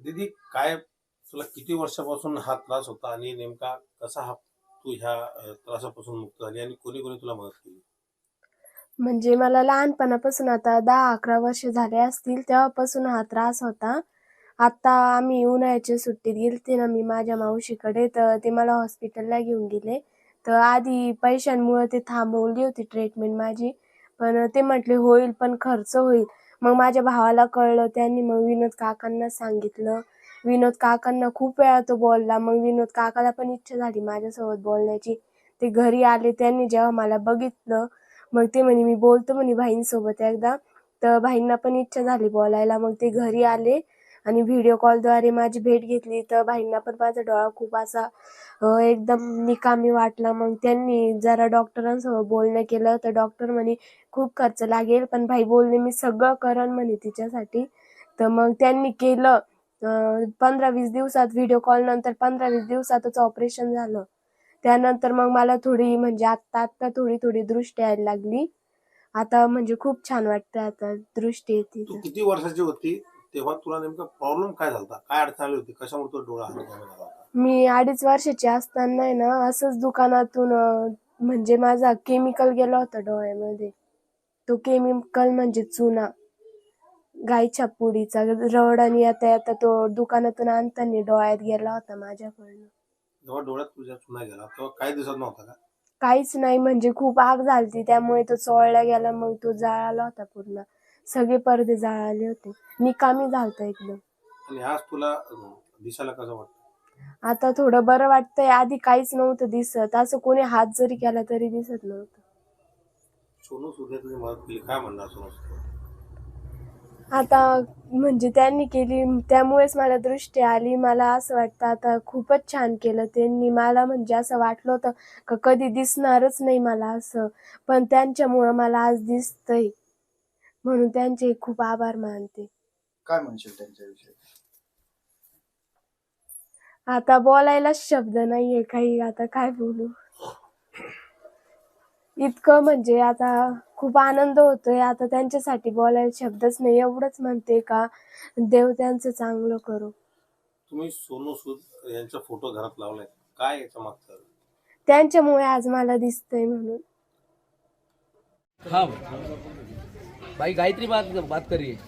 दीदी काय तुला किती वर्षापासून हा त्रास होता आणि नेमका कसा हा तू ह्या त्रासापासून मुक्त झाली आणि कोणी कोणी तुला मदत केली? म्हणजे मला लहानपणापासून आता दहा अकरा वर्ष झाले असतील तेव्हापासून हा त्रास होता. आता आम्ही उन्हाळ्याच्या सुट्टीत गेलते ना मी माझ्या मावशीकडे तर ते मला हॉस्पिटलला घेऊन गेले. तर आधी पैशांमुळे ते थांबवली होती ट्रीटमेंट माझी. पण ते म्हटले होईल पण खर्च होईल. मग माझ्या भावाला कळलं त्यांनी मग विनोद काकांना सांगितलं. विनोद काकांना खूप वेळा तो बोलला. मग विनोद काकाला पण इच्छा झाली माझ्यासोबत बोलण्याची. ते घरी आले त्यांनी जेव्हा मला बघितलं मग ते म्हणे मी बोलतो म्हणे भाईंसोबत एकदा. तर भाईंना पण इच्छा झाली बोलायला. मग ते घरी आले. आणि व्हिडिओ कॉलद्वारे माझी भेट घेतली. तर भाईंना पण माझा डोळा खूप असा एकदम निकामी वाटला. मग त्यांनी जरा डॉक्टरांसोबत बोलणं केलं. तर डॉक्टर म्हणे खूप खर्च लागेल पण भाई बोलणे मी सगळं करण म्हणे तिच्यासाठी. तर मग त्यांनी केलं. पंधरा वीस दिवसात व्हिडिओ कॉल नंतर पंधरा वीस दिवसातच ऑपरेशन झालं. त्यानंतर मग मला थोडी म्हणजे आत्ता आत्ता थोडी थोडी दृष्टी यायला लागली. आता म्हणजे खूप छान वाटतं आता दृष्टी येते. किती वर्षाची होती? तेव्हा तुला नेमका प्रॉब्लेम काय झाला काय अडचण आली होती? कशामुळे तुला डोळा हलका झाला होता? मी अडीच वर्षाची असताना आहे ना असंच दुकानातून अं, म्हणजे माझा केमिकल गेला होता डोळ्यामध्ये. तो केमिकल म्हणजे चुना. गायच्या पुडीचा रड आणि आता आता तो दुकानातून आणताना डोळ्यात गेला होता माझ्याकडनं. जेव्हा डोळ्यात तुझ्या चुना गेला तेव्हा काही दिसत नव्हता का? काहीच नाही म्हणजे खूप आग झालती. त्यामुळे तो चोळला गेला मग तो जळाला होता पूर्ण. सगळे पडदे जळाले होते. निकामी झालता एकदम. आणि आज तुला अ, दिसायला कसं वाटतं? आता थोडं बरं वाटतंय. आधी काहीच नव्हतं दिसत. असं कोणी हात जरी केला तरी दिसत नव्हतं. सोनू सुद्धा तुझी मदत केली. काय म्हणणार सोनू? सूद? आता म्हणजे त्यांनी केली. त्यामुळेच मला दृष्टी आली. मला असं वाटतं आता खूपच छान केलं त्यांनी. मला म्हणजे असं वाटलं होतं का कधी दिसणारच नाही मला असं. पण त्यांच्यामुळं मला आज दिसतंय. म्हणून त्यांचे खूप आभार मानते. काय म्हणशील त्यांच्याविषयी? आता बोलायलाच शब्द नाहीये काही. आता काय बोलू? इतकं म्हणजे आता खूप आनंद होतोय. आता त्यांच्यासाठी बोलायला शब्दच नाही. एवढंच म्हणते का देव त्यांचं चांगलं करू. तुम्ही सोनू सूद यांचा फोटो घरात लावलाय. काय याच्या मागचं? त्यांच्यामुळे आज मला दिसतंय म्हणून. हाँ. भाई गायत्री बात बात कर रही है।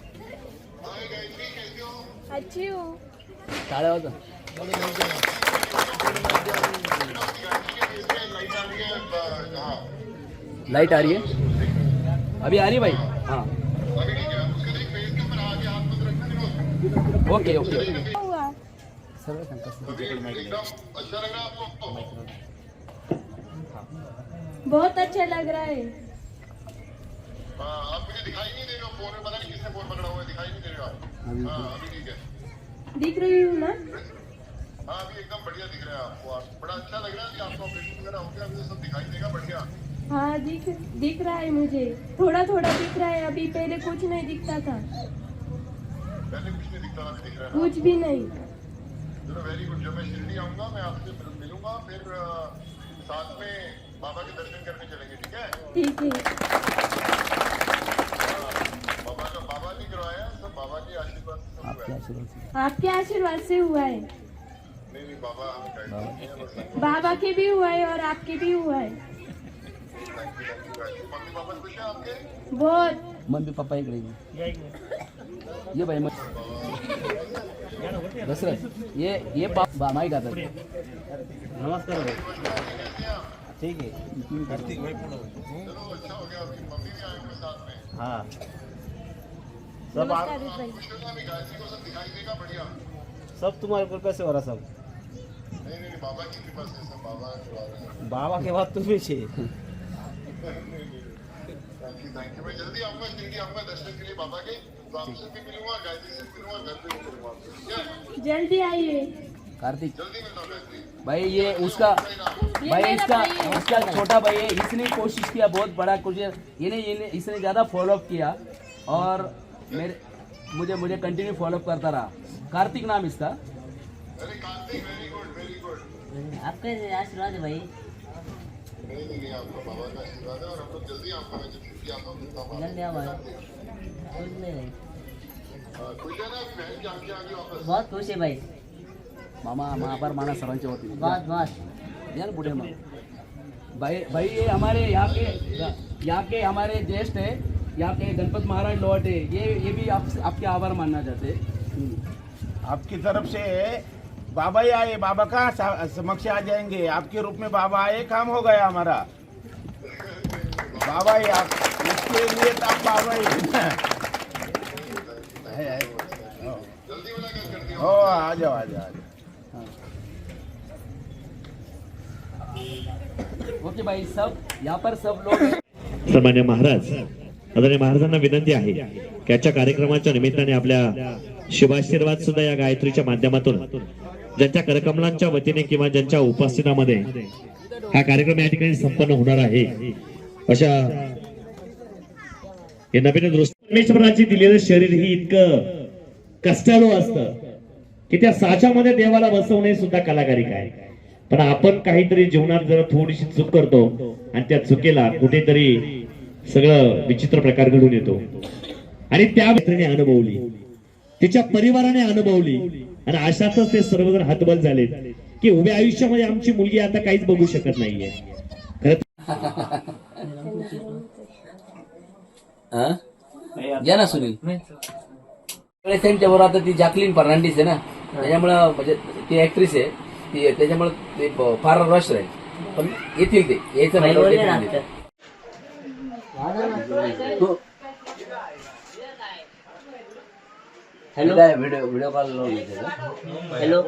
टाळ्या वाजवा. लाइट आ रही है? अभी आ रही है भाई? हाँ। Okay okay. बहुत अच्छा लग रहा है। आप मुझे दिखाई नहीं दे रहे फ़ोन में पता नहीं किसने फ़ोन पकड़ा हुआ है दिखाई नहीं दे रहा हाँ अभी ठीक है। दिख रही हूँ ना हाँ अभी एकदम बढ़िया दिख रहा है आपको बड़ा अच्छा लग रहा है आपका ऑपरेशन वगैरह हो गया अभी तो सब दिखाई देगा बढ़िया। हाँ दिख दिख रहा है मुझे। थोड़ा थोड़ा दिख रहा है अभी पहले कुछ नहीं दिखता था। पहले कुछ नहीं दिखता था दिख रहा है। कुछ भी नहीं। चलो वेरी गुड जब मैं शिरडी आऊँगा मैं आपसे मिलूँगा फिर साथ में बाबा के दर्शन करने चलेंगे ठीक है? ठीक है। आशीर्वाद से। आपके आशीर्वाद से हुआ है। बाबा के भी हुआ है और आपके भी हुआ है। बहुत। मम्मी पापा इकडे ये भाई दशरथ ये ये बा माई गाता नमस्कार भाई। ठीक है। हम्म। हाँ। सब सब तुम्हारे कृपा से हो रहा सब? नहीं नहीं नहीं, बाबा की कृपा से सब बाबा करवा रहे हैं बाबा के बाद तुम्ही छे। थैंक यू थैंक यू मैं जल्दी आऊँगा शिरडी आऊँगा दर्शन के लिए बाबा के। तो आपसे भी मिलूँगा गायत्री से मिलूँगा घर पे मिलूँगा आपसे ठीक है? जल्दी आइए। कार्तिक। जल्दी मिलता हूँ गायत्री भाई ये उसका भाई इसका है। इसका छोटा भाई है इसने कोशिश किया बहुत बड़ा कुछ ये ये इसने ज़्यादा फॉलोअप किया। और मेरे मुझे मुझे कंटिन्यू फॉलोअप करता रहा। कार्तिक नाम इसका। अरे Kartik very good very good आपके आशीर्वाद है भाई। जल्दी भाई। खुश बहुत खुश मामा माना सर्वांच्या होती बस बस बुढ़े भाई भाई ये हमारे यहाँ के यहाँ के हमारे ज्येष्ठ है। यहाँ के गणपत महाराज लौट है ये ये भी आप आपके आभार मानना चाहते हैं? हम्म। आपकी तरफ़ से बाबा ही आए बाबा का समक्ष आ जाएँगे? आपके रूप में बाबा आए काम हो गया हमारा। बाबा ही आप इसके लिए तो आप बाबा ही है, है। हो। आ जाओ आ जाओ आ जाओ। ओके भाई सब यहाँ पर सब लोग हैं। सन्मान्य महाराज। आदरणीय महाराजांना विनंती आहे की आजच्या कार्यक्रमाच्या निमित्ताने आपल्या शुभाशीर्वाद सुद्धा या गायत्रीच्या माध्यमातून ज्यांच्या करकमलांच्या वतीने किंवा ज्यांच्या उपस्थितामध्ये हा कार्यक्रम या ठिकाणी संपन्न होणार आहे. अशा हे नवीन दृष्टी परमेश्वराची दिलेलं शरीर ही इतकं कष्टाळू असतं की त्या साच्यामध्ये देवाला बसवणे सुद्धा कलाकारी काय पण आपण काहीतरी जीवनात जर थोडीशी चूक करतो आणि त्या चुकीला कुठेतरी सगळं विचित्र प्रकार घडून येतो. आणि त्या व्यक्तीने अनुभवली. तिच्या परिवाराने अनुभवली. आणि अशातच ते सर्वजण हातबल झाले की उभ्या आयुष्यामध्ये आमची मुलगी आता काहीच बघू शकत नाहीये. खरं हाँ? या ना सुनील. त्यांच्यावर आता ती जॅकलिन फर्नांडिस आहे ना. त्याच्यामुळं म्हणजे ती ऍक्ट्रेस आहे. ती त्याच्यामुळे ते फार रश राहील. पण येतील ते. यायचं भाई म्हटल्यावर बोलले ना येतील ते. आता hello video video call? Hello